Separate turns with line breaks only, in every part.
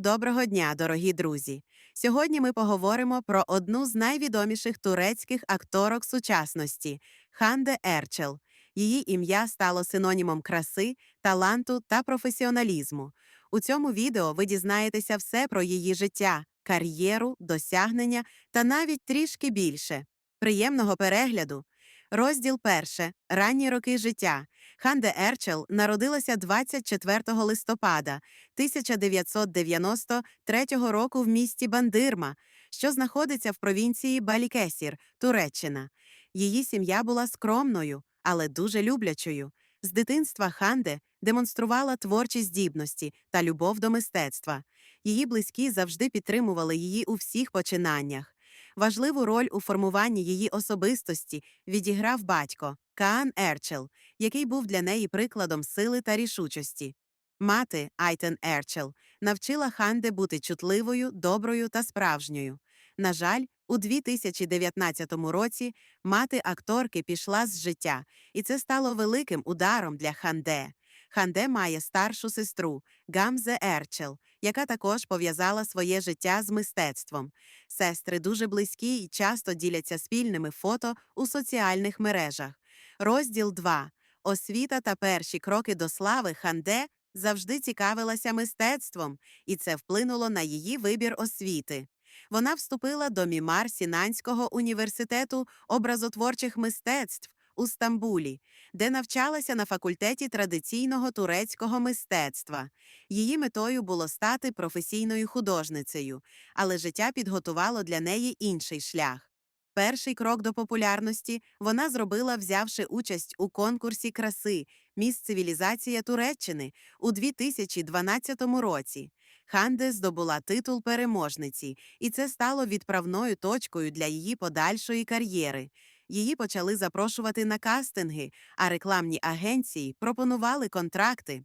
Доброго дня, дорогі друзі! Сьогодні ми поговоримо про одну з найвідоміших турецьких акторок сучасності Ханде Ерчел. Її ім'я стало синонімом краси, таланту та професіоналізму. У цьому відео ви дізнаєтеся все про її життя, кар'єру, досягнення та навіть трішки більше. Приємного перегляду! Розділ перше. Ранні роки життя. Ханде Ерчел народилася 24 листопада 1993 року в місті Бандирма, що знаходиться в провінції Балікесір, Туреччина. Її сім'я була скромною, але дуже люблячою. З дитинства Ханде демонструвала творчі здібності та любов до мистецтва. Її близькі завжди підтримували її у всіх починаннях. Важливу роль у формуванні її особистості відіграв батько Каан Ерчел, який був для неї прикладом сили та рішучості. Мати Айтен Ерчел навчила Ханде бути чутливою, доброю та справжньою. На жаль, у 2019 році мати акторки пішла з життя, і це стало великим ударом для Ханде. Ханде має старшу сестру Гамзе Ерчел, яка також пов'язала своє життя з мистецтвом. Сестри дуже близькі і часто діляться спільними фото у соціальних мережах. Розділ 2. Освіта та перші кроки до слави Ханде завжди цікавилася мистецтвом, і це вплинуло на її вибір освіти. Вона вступила до Мімар Сінанського університету образотворчих мистецтв у Стамбулі, де навчалася на факультеті традиційного турецького мистецтва. Її метою було стати професійною художницею, але життя підготувало для неї інший шлях. Перший крок до популярності вона зробила, взявши участь у конкурсі краси Міс Цивілізація Туреччини у 2012 році. Ханде здобула титул переможниці, і це стало відправною точкою для її подальшої кар'єри. Її почали запрошувати на кастинги, а рекламні агенції пропонували контракти.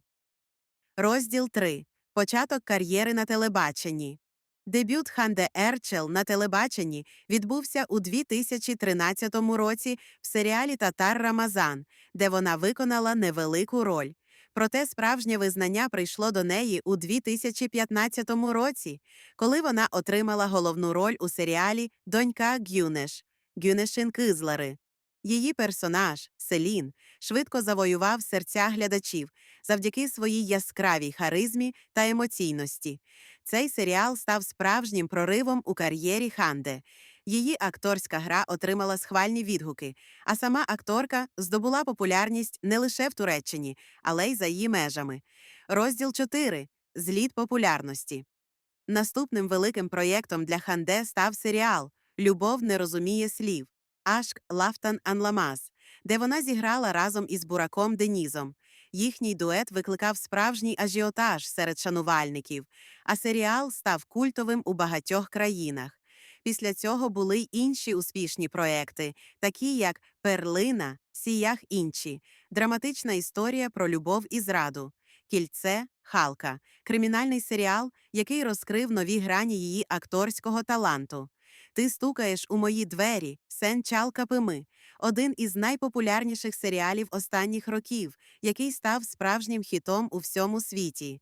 Розділ 3. Початок кар'єри на телебаченні. Дебют Ханде Ерчел на телебаченні відбувся у 2013 році в серіалі Татар Рамазан, де вона виконала невелику роль. Проте справжнє визнання прийшло до неї у 2015 році, коли вона отримала головну роль у серіалі Донька Гюнеш Гюнешин Кизлари. Її персонаж Селін швидко завоював серця глядачів завдяки своїй яскравій харизмі та емоційності. Цей серіал став справжнім проривом у кар'єрі Ханде. Її акторська гра отримала схвальні відгуки, а сама акторка здобула популярність не лише в Туреччині, але й за її межами. Розділ 4. Зліт популярності. Наступним великим проєктом для Ханде став серіал Любов не розуміє слів Ашк Лафтан Анламаз, де вона зіграла разом із Бураком Денізом. Їхній дует викликав справжній ажіотаж серед шанувальників, а серіал став культовим у багатьох країнах. Після цього були й інші успішні проекти, такі як Перлина, Сіях інші, драматична історія про любов і зраду, Кільце, Халка, кримінальний серіал, який розкрив нові грані її акторського таланту. Ти стукаєш у мої двері, Сен Чалка Пими, один із найпопулярніших серіалів останніх років, який став справжнім хітом у всьому світі.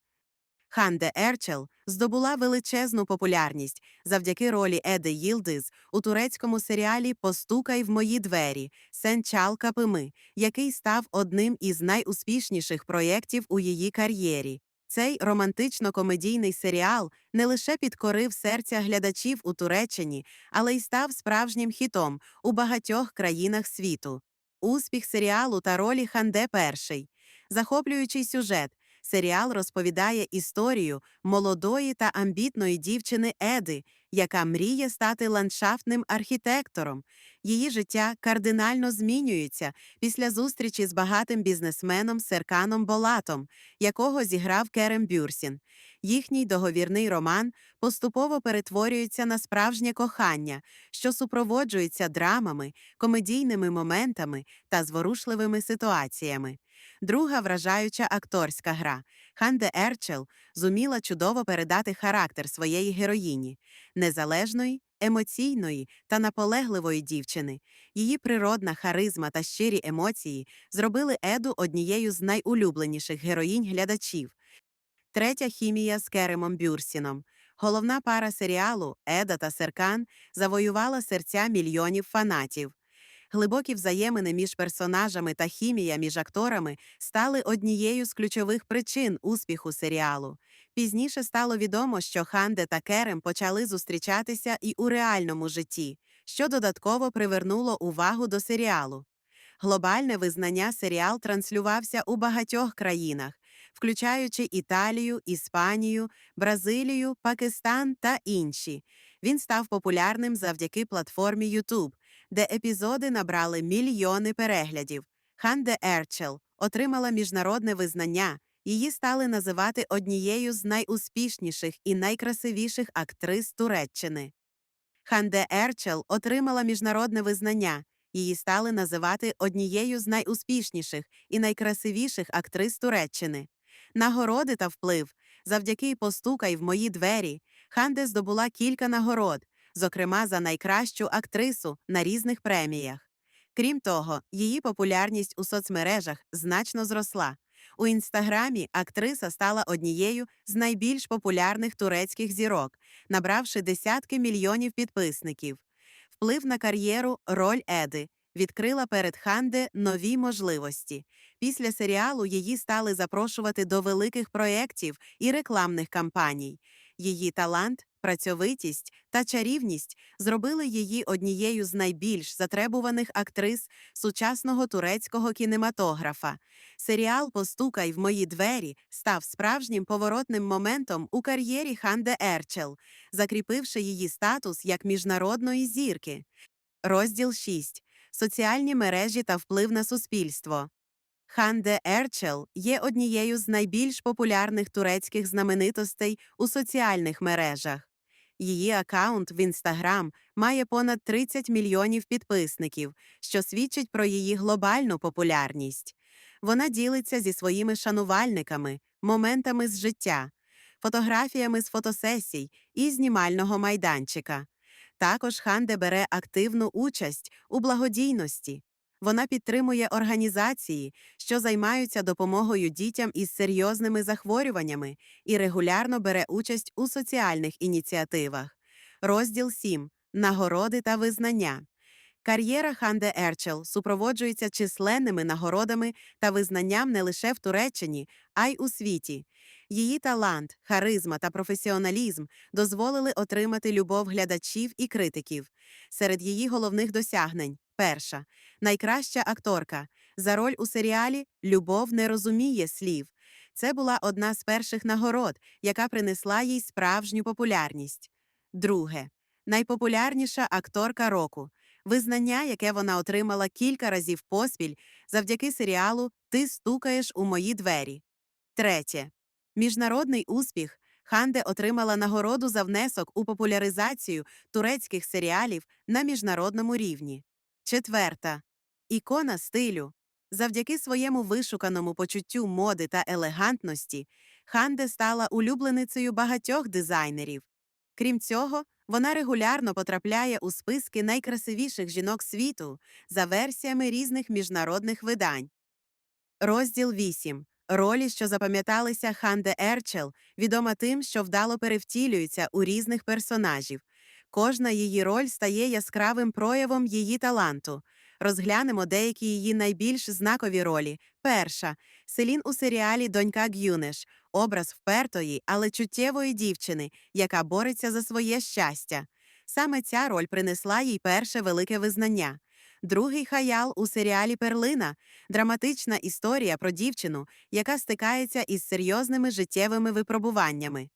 Ханде Ерчел здобула величезну популярність завдяки ролі Еди Їлдиз у турецькому серіалі Постукай в мої двері Сен Чалка Пими, який став одним із найуспішніших проєктів у її кар'єрі. Цей романтично-комедійний серіал не лише підкорив серця глядачів у Туреччині, але й став справжнім хітом у багатьох країнах світу. Успіх серіалу та ролі Ханде перший. Захоплюючий сюжет. Серіал розповідає історію молодої та амбітної дівчини Еди, яка мріє стати ландшафтним архітектором. Її життя кардинально змінюється після зустрічі з багатим бізнесменом Серканом Болатом, якого зіграв Керем Бюрсін. Їхній договірний роман поступово перетворюється на справжнє кохання, що супроводжується драмами, комедійними моментами та зворушливими ситуаціями. Друга вражаюча акторська гра Ханде Ерчел зуміла чудово передати характер своєї героїні незалежної, емоційної та наполегливої дівчини. Її природна харизма та щирі емоції зробили Еду однією з найулюбленіших героїнь глядачів. Третя хімія з Керемом Бюрсіном. Головна пара серіалу Еда та Серкан завоювала серця мільйонів фанатів. Глибокі взаємини між персонажами та хімія між акторами стали однією з ключових причин успіху серіалу. Пізніше стало відомо, що Ханде та Керем почали зустрічатися і у реальному житті, що додатково привернуло увагу до серіалу. Глобальне визнання серіал транслювався у багатьох країнах, включаючи Італію, Іспанію, Бразилію, Пакистан та інші. Він став популярним завдяки платформі YouTube, де епізоди набрали мільйони переглядів. Ханде Ерчел отримала міжнародне визнання. Її стали називати однією з найуспішніших і найкрасивіших актрис Туреччини. Ханде Ерчел отримала міжнародне визнання. Її стали називати однією з найуспішніших і найкрасивіших актрис Туреччини. Нагороди та вплив завдяки «Постукай в мої двері. Ханде здобула кілька нагород, зокрема за найкращу актрису на різних преміях. Крім того, її популярність у соцмережах значно зросла. У інстаграмі актриса стала однією з найбільш популярних турецьких зірок, набравши десятки мільйонів підписників. Вплив на кар'єру роль Еди відкрила перед Ханде нові можливості. Після серіалу її стали запрошувати до великих проєктів і рекламних кампаній. Її талант, працьовитість та чарівність зробили її однією з найбільш затребуваних актрис сучасного турецького кінематографа. Серіал Постукай в мої двері став справжнім поворотним моментом у кар'єрі Ханде Ерчел, закріпивши її статус як міжнародної зірки. Розділ 6. Соціальні мережі та вплив на суспільство. Ханде Ерчел є однією з найбільш популярних турецьких знаменитостей у соціальних мережах. Її акаунт в Інстаграм має понад 30 мільйонів підписників, що свідчить про її глобальну популярність. Вона ділиться зі своїми шанувальниками, моментами з життя, фотографіями з фотосесій і знімального майданчика. Також Ханде бере активну участь у благодійності. Вона підтримує організації, що займаються допомогою дітям із серйозними захворюваннями і регулярно бере участь у соціальних ініціативах. Розділ 7. Нагороди та визнання. Кар'єра Ханде Ерчел супроводжується численними нагородами та визнанням не лише в Туреччині, а й у світі. Її талант, харизма та професіоналізм дозволили отримати любов глядачів і критиків. Серед її головних досягнень перша найкраща акторка. За роль у серіалі Любов не розуміє слів. Це була одна з перших нагород, яка принесла їй справжню популярність. Друге найпопулярніша акторка року. Визнання, яке вона отримала кілька разів поспіль завдяки серіалу Ти стукаєш у мої двері. Третє. Міжнародний успіх Ханде отримала нагороду за внесок у популяризацію турецьких серіалів на міжнародному рівні. Четверта. Ікона стилю. Завдяки своєму вишуканому почуттю моди та елегантності Ханде стала улюбленицею багатьох дизайнерів. Крім цього, вона регулярно потрапляє у списки найкрасивіших жінок світу за версіями різних міжнародних видань. Розділ 8. Ролі, що запам'яталися Ханде Ерчел, відома тим, що вдало перевтілюється у різних персонажів. Кожна її роль стає яскравим проявом її таланту. Розглянемо деякі її найбільш знакові ролі. Перша Селін у серіалі Донька Гюнеш, образ впертої, але чуттєвої дівчини, яка бореться за своє щастя. Саме ця роль принесла їй перше велике визнання. Другий хаял у серіалі Перлина драматична історія про дівчину, яка стикається із серйозними життєвими випробуваннями.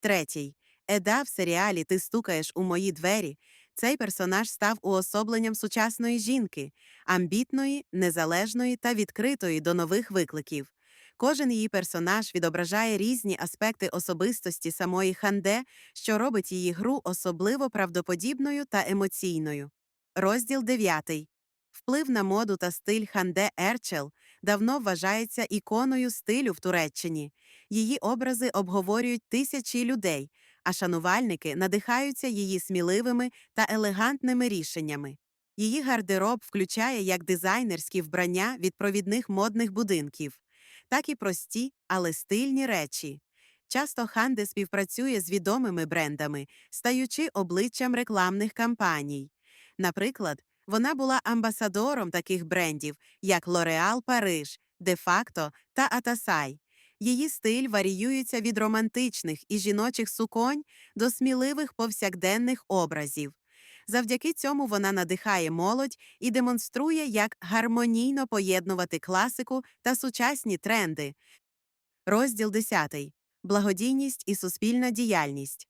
Третій Еда в серіалі Ти стукаєш у мої двері. Цей персонаж став уособленням сучасної жінки, амбітної, незалежної та відкритої до нових викликів. Кожен її персонаж відображає різні аспекти особистості самої Ханде, що робить її гру особливо правдоподібною та емоційною. Розділ 9. Вплив на моду та стиль Ханде Ерчел давно вважається іконою стилю в Туреччині. Її образи обговорюють тисячі людей, а шанувальники надихаються її сміливими та елегантними рішеннями. Її гардероб включає як дизайнерські вбрання від провідних модних будинків, так і прості, але стильні речі. Часто Ханде співпрацює з відомими брендами, стаючи обличчям рекламних кампаній. Наприклад, вона була амбасадором таких брендів, як L'Oréal Париж, Facto та Атасай. Її стиль варіюється від романтичних і жіночих суконь до сміливих повсякденних образів. Завдяки цьому вона надихає молодь і демонструє, як гармонійно поєднувати класику та сучасні тренди. Розділ 10. Благодійність і суспільна діяльність.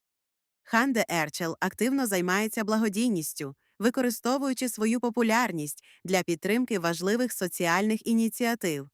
Ханде Ерчел активно займається благодійністю, використовуючи свою популярність для підтримки важливих соціальних ініціатив.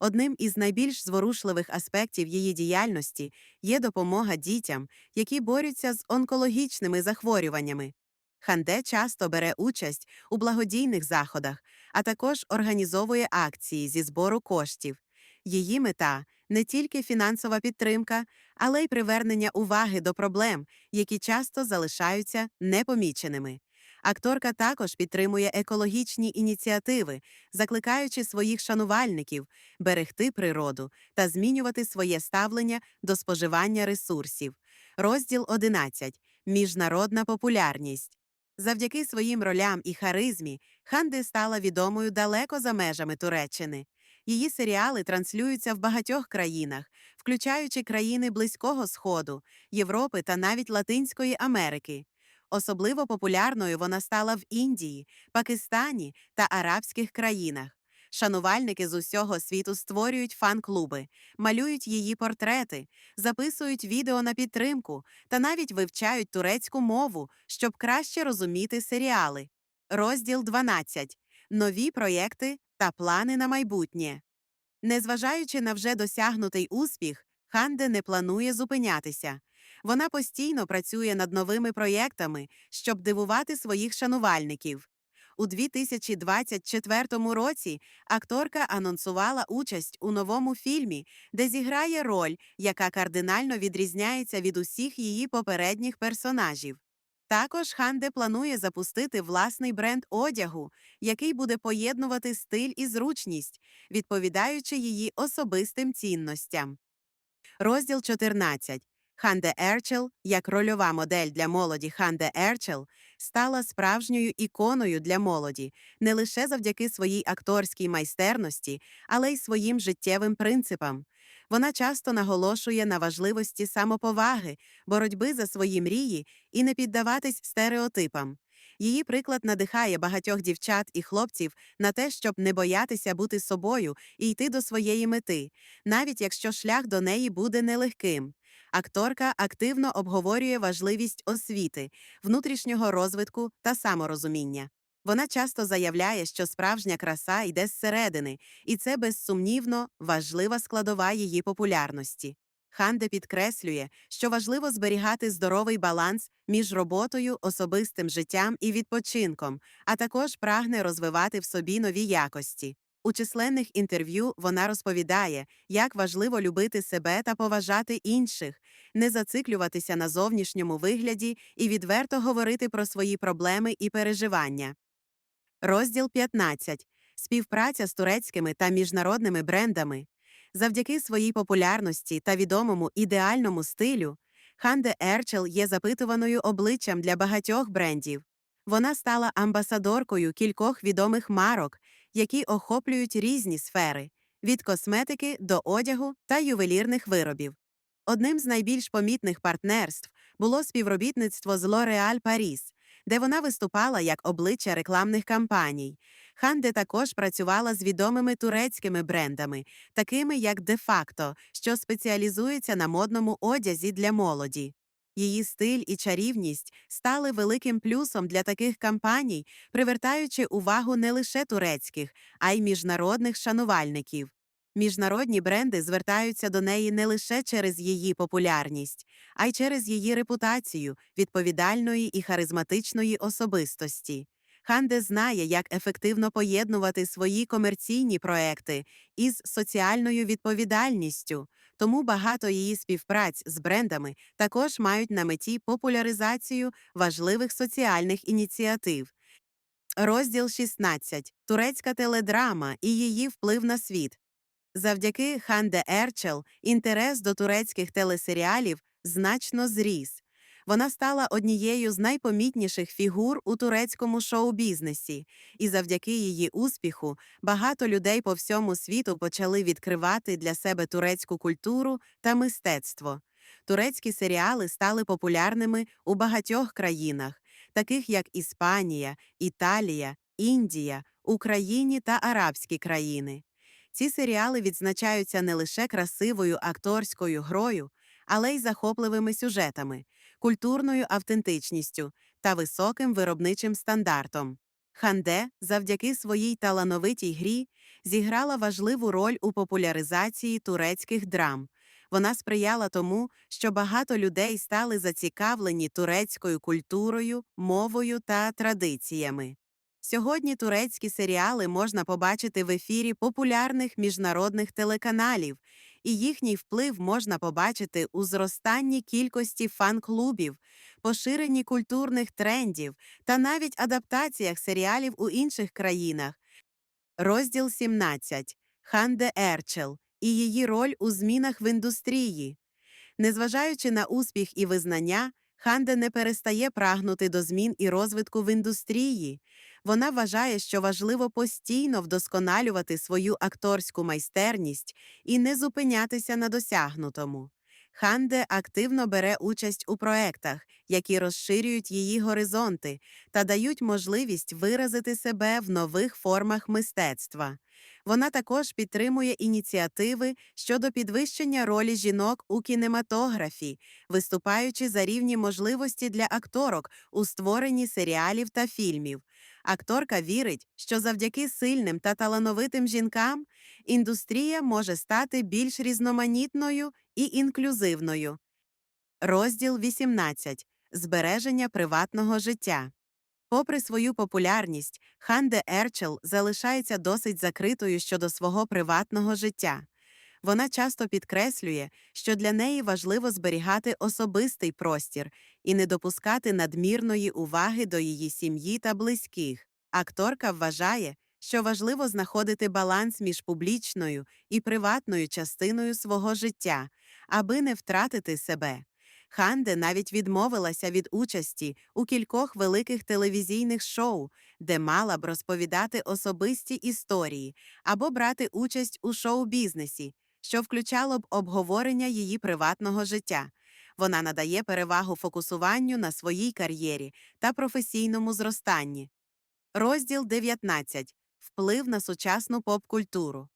Одним із найбільш зворушливих аспектів її діяльності є допомога дітям, які борються з онкологічними захворюваннями. Ханде часто бере участь у благодійних заходах, а також організовує акції зі збору коштів. Її мета не тільки фінансова підтримка, але й привернення уваги до проблем, які часто залишаються непоміченими. Акторка також підтримує екологічні ініціативи, закликаючи своїх шанувальників берегти природу та змінювати своє ставлення до споживання ресурсів. Розділ 11. Міжнародна популярність. Завдяки своїм ролям і харизмі Ханди стала відомою далеко за межами Туреччини. Її серіали транслюються в багатьох країнах, включаючи країни Близького Сходу, Європи та навіть Латинської Америки. Особливо популярною вона стала в Індії, Пакистані та арабських країнах. Шанувальники з усього світу створюють фан-клуби, малюють її портрети, записують відео на підтримку та навіть вивчають турецьку мову, щоб краще розуміти серіали. Розділ 12. Нові проєкти та плани на майбутнє. Незважаючи на вже досягнутий успіх, Ханде не планує зупинятися. Вона постійно працює над новими проєктами, щоб дивувати своїх шанувальників. У 2024 році акторка анонсувала участь у новому фільмі, де зіграє роль, яка кардинально відрізняється від усіх її попередніх персонажів. Також Ханде планує запустити власний бренд одягу, який буде поєднувати стиль і зручність, відповідаючи її особистим цінностям. Розділ 14. Ханде Ерчел, як рольова модель для молоді Ханде Ерчел, стала справжньою іконою для молоді не лише завдяки своїй акторській майстерності, але й своїм життєвим принципам. Вона часто наголошує на важливості самоповаги, боротьби за свої мрії і не піддаватись стереотипам. Її приклад надихає багатьох дівчат і хлопців на те, щоб не боятися бути собою і йти до своєї мети, навіть якщо шлях до неї буде нелегким. Акторка активно обговорює важливість освіти, внутрішнього розвитку та саморозуміння. Вона часто заявляє, що справжня краса йде зсередини, і це безсумнівно важлива складова її популярності. Ханде підкреслює, що важливо зберігати здоровий баланс між роботою, особистим життям і відпочинком, а також прагне розвивати в собі нові якості. У численних інтерв'ю вона розповідає, як важливо любити себе та поважати інших, не зациклюватися на зовнішньому вигляді і відверто говорити про свої проблеми і переживання. Розділ 15. Співпраця з турецькими та міжнародними брендами. Завдяки своїй популярності та відомому ідеальному стилю, Ханде Ерчел є запитуваною обличчям для багатьох брендів. Вона стала амбасадоркою кількох відомих марок, які охоплюють різні сфери від косметики до одягу та ювелірних виробів. Одним з найбільш помітних партнерств було співробітництво з L'Oréal Paris, де вона виступала як обличчя рекламних кампаній. Ханде також працювала з відомими турецькими брендами, такими як Facto, що спеціалізується на модному одязі для молоді. Її стиль і чарівність стали великим плюсом для таких кампаній, привертаючи увагу не лише турецьких, а й міжнародних шанувальників. Міжнародні бренди звертаються до неї не лише через її популярність, а й через її репутацію відповідальної і харизматичної особистості. Ханде знає, як ефективно поєднувати свої комерційні проекти із соціальною відповідальністю, тому багато її співпраць з брендами також мають на меті популяризацію важливих соціальних ініціатив. Розділ 16. Турецька теледрама і її вплив на світ. Завдяки Ханде Ерчел інтерес до турецьких телесеріалів значно зріс. Вона стала однією з найпомітніших фігур у турецькому шоу-бізнесі, і завдяки її успіху багато людей по всьому світу почали відкривати для себе турецьку культуру та мистецтво. Турецькі серіали стали популярними у багатьох країнах, таких як Іспанія, Італія, Індія, Україні та Арабські країни. Ці серіали відзначаються не лише красивою акторською грою, але й захопливими сюжетами, культурною автентичністю та високим виробничим стандартом. Ханде, завдяки своїй талановитій грі, зіграла важливу роль у популяризації турецьких драм. Вона сприяла тому, що багато людей стали зацікавлені турецькою культурою, мовою та традиціями. Сьогодні турецькі серіали можна побачити в ефірі популярних міжнародних телеканалів, і їхній вплив можна побачити у зростанні кількості фан-клубів, поширенні культурних трендів та навіть адаптаціях серіалів у інших країнах. Розділ 17. Ханде Ерчел і її роль у змінах в індустрії. Незважаючи на успіх і визнання, Ханде не перестає прагнути до змін і розвитку в індустрії. Вона вважає, що важливо постійно вдосконалювати свою акторську майстерність і не зупинятися на досягнутому. Ханде активно бере участь у проектах, які розширюють її горизонти та дають можливість виразити себе в нових формах мистецтва. Вона також підтримує ініціативи щодо підвищення ролі жінок у кінематографі, виступаючи за рівні можливості для акторок у створенні серіалів та фільмів. Акторка вірить, що завдяки сильним та талановитим жінкам індустрія може стати більш різноманітною і інклюзивною. Розділ 18. Збереження приватного життя. Попри свою популярність, Ханде Ерчел залишається досить закритою щодо свого приватного життя. Вона часто підкреслює, що для неї важливо зберігати особистий простір і не допускати надмірної уваги до її сім'ї та близьких. Акторка вважає, що важливо знаходити баланс між публічною і приватною частиною свого життя, аби не втратити себе. Ханде навіть відмовилася від участі у кількох великих телевізійних шоу, де мала б розповідати особисті історії або брати участь у шоу-бізнесі, що включало б обговорення її приватного життя. Вона надає перевагу фокусуванню на своїй кар'єрі та професійному зростанні. Розділ 19. Вплив на сучасну поп-культуру.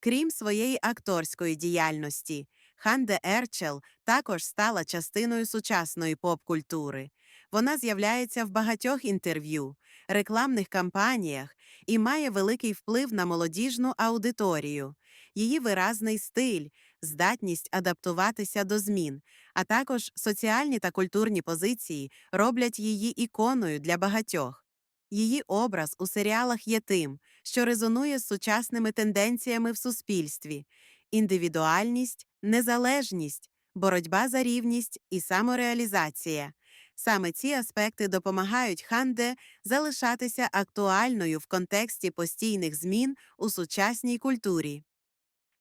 Крім своєї акторської діяльності, Ханде Ерчел також стала частиною сучасної поп-культури. Вона з'являється в багатьох інтерв'ю, рекламних кампаніях і має великий вплив на молодіжну аудиторію. Її виразний стиль, здатність адаптуватися до змін, а також соціальні та культурні позиції роблять її іконою для багатьох. Її образ у серіалах є тим, що резонує з сучасними тенденціями в суспільстві індивідуальність, незалежність, боротьба за рівність і самореалізація. Саме ці аспекти допомагають Ханде залишатися актуальною в контексті постійних змін у сучасній культурі.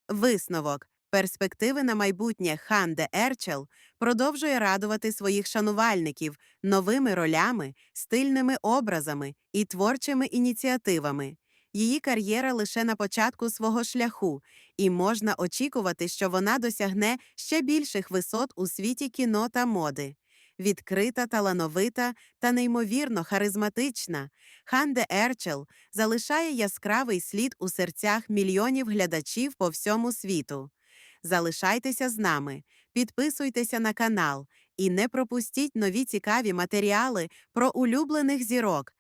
Висновок перспективи на майбутнє Ханде Ерчел продовжує радувати своїх шанувальників новими ролями, стильними образами і творчими ініціативами. Її кар'єра лише на початку свого шляху, і можна очікувати, що вона досягне ще більших висот у світі кіно та моди. Відкрита, талановита та неймовірно харизматична, Ханде Ерчел залишає яскравий слід у серцях мільйонів глядачів по всьому світу. Залишайтеся з нами, підписуйтеся на канал і не пропустіть нові цікаві матеріали про улюблених зірок.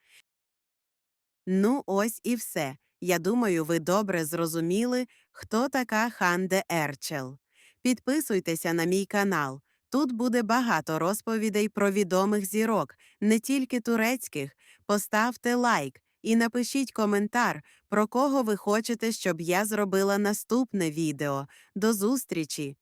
Ну, ось і все. Я думаю, ви добре зрозуміли, хто така Ханде Ерчел. Підписуйтеся на мій канал. Тут буде багато розповідей про відомих зірок, не тільки турецьких. Поставте лайк і напишіть коментар, про кого ви хочете, щоб я зробила наступне відео. До зустрічі!